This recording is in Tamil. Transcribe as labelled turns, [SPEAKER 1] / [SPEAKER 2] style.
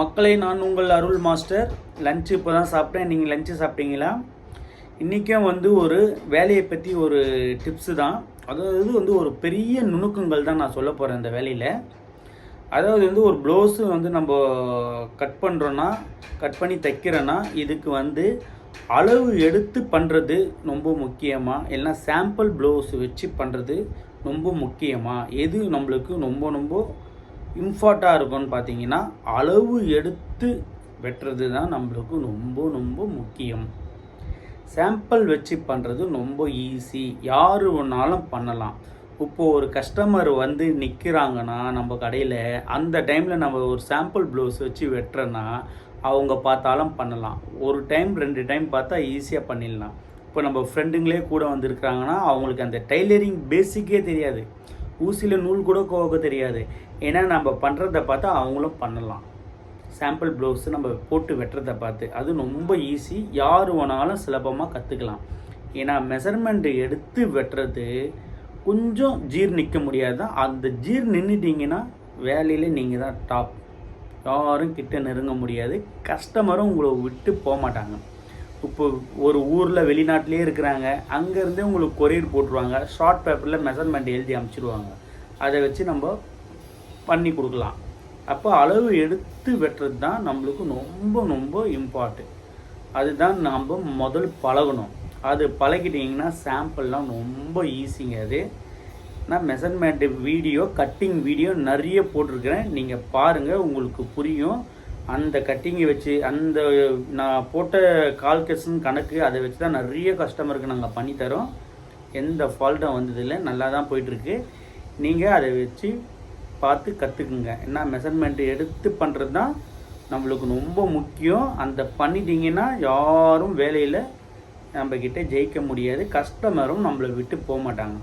[SPEAKER 1] மக்களை நான் உங்கள் அருள் மாஸ்டர். லஞ்சு இப்போ தான் சாப்பிட்டேன். நீங்கள் லஞ்சு சாப்பிட்டீங்களா? இன்றைக்கும் வந்து ஒரு வேலையை பற்றி ஒரு டிப்ஸு தான். அதாவது வந்து ஒரு பெரிய நுணுக்கங்கள் தான் நான் சொல்ல போகிறேன் இந்த வேலையில். அதாவது வந்து ஒரு ப்ளவுஸு வந்து நம்ம கட் பண்ணுறோன்னா கட் பண்ணி தைக்கிறோன்னா இதுக்கு வந்து அளவு எடுத்து பண்ணுறது ரொம்ப முக்கியமாக இல்லைன்னா சாம்பிள் ப்ளவுஸ் வச்சு பண்ணுறது ரொம்ப முக்கியமாக எது நம்மளுக்கு ரொம்ப ரொம்ப இம்பார்ட்டாக இருக்கும்னு பார்த்தீங்கன்னா அளவு எடுத்து வெட்டுறது தான் நம்மளுக்கு ரொம்ப ரொம்ப முக்கியம். சாம்பிள் வச்சு பண்ணுறது ரொம்ப ஈஸி யார் வேணாலும் பண்ணலாம். இப்போ ஒரு கஸ்டமர் வந்து நிற்கிறாங்கன்னா நம்ம கடையில் அந்த டைமில் நம்ம ஒரு சாம்பிள் ப்ளவுஸ் வச்சு வெட்டுறோன்னா அவங்க பார்த்தாலும் பண்ணலாம். ஒரு டைம் ரெண்டு டைம் பார்த்தா ஈஸியாக பண்ணிடலாம். இப்போ நம்ம ஃப்ரெண்டுங்களே கூட வந்திருக்கிறாங்கன்னா அவங்களுக்கு அந்த டைலரிங் பேசிக்கே தெரியாது. ஊசியில் நூல் கூட கோக்க தெரியாது. ஏன்னா நம்ம பண்ணுறத பார்த்தா அவங்களும் பண்ணலாம். சாம்பிள் ப்ளவுஸு நம்ம போட்டு வெட்டுறதை பார்த்து. அது ரொம்ப ஈஸி யார் வேணாலும் சுலபமாக கற்றுக்கலாம் ஏன்னா மெசர்மெண்ட் எடுத்து வெட்டுறது கொஞ்சம் ஜீர் நிற்க முடியாது தான் அந்த ஜீர் நின்றுட்டீங்கன்னா வேலையில் நீங்கள் தான் டாப் யாரும் கிட்ட நெருங்க முடியாது. கஸ்டமரும் உங்களை விட்டு போக மாட்டாங்க. இப்போ ஒரு ஊரில் வெளிநாட்டிலே இருக்கிறாங்க அங்கேருந்தே உங்களுக்கு கொரியர் போட்டுருவாங்க ஷார்ட் பேப்பரில் மெஷர்மெண்ட் எழுதி அமுச்சிடுவாங்க அதை வச்சு நம்ம பண்ணி கொடுக்கலாம். அப்போ அளவு எடுத்து வெட்டுறது தான் நம்மளுக்கு ரொம்ப ரொம்ப இம்பார்ட்டன்ட் அதுதான் நம்ம முதல் பழகணும். அது பழகிட்டிங்கன்னா சாம்பிள்லாம் ரொம்ப ஈஸிங்க அது. நான் மெஷர்மெண்ட்டு வீடியோ கட்டிங் வீடியோ நிறைய போட்டிருக்கிறேன். நீங்கள் பாருங்கள் உங்களுக்கு புரியும். அந்த கட்டிங்கை வச்சு அந்த நான் போட்ட கால்குலேஷன் கணக்கு அதை வச்சு தான் நிறைய கஸ்டமருக்கு நாங்கள் பண்ணித்தரோம் எந்த ஃபால்ட்டும் வந்ததில்லை நல்லா தான் போயிட்டுருக்கு. நீங்கள் அதை வச்சு பார்த்து கற்றுக்குங்க என்ன மெஷர்மெண்ட் எடுத்து பண்ணுறது தான் நம்மளுக்கு ரொம்ப முக்கியம். அந்த பண்ணிட்டீங்கன்னா யாரும் வேலையில் நம்மக்கிட்ட ஜெயிக்க முடியாது. கஸ்டமரும் நம்மளை விட்டு போக மாட்டாங்க.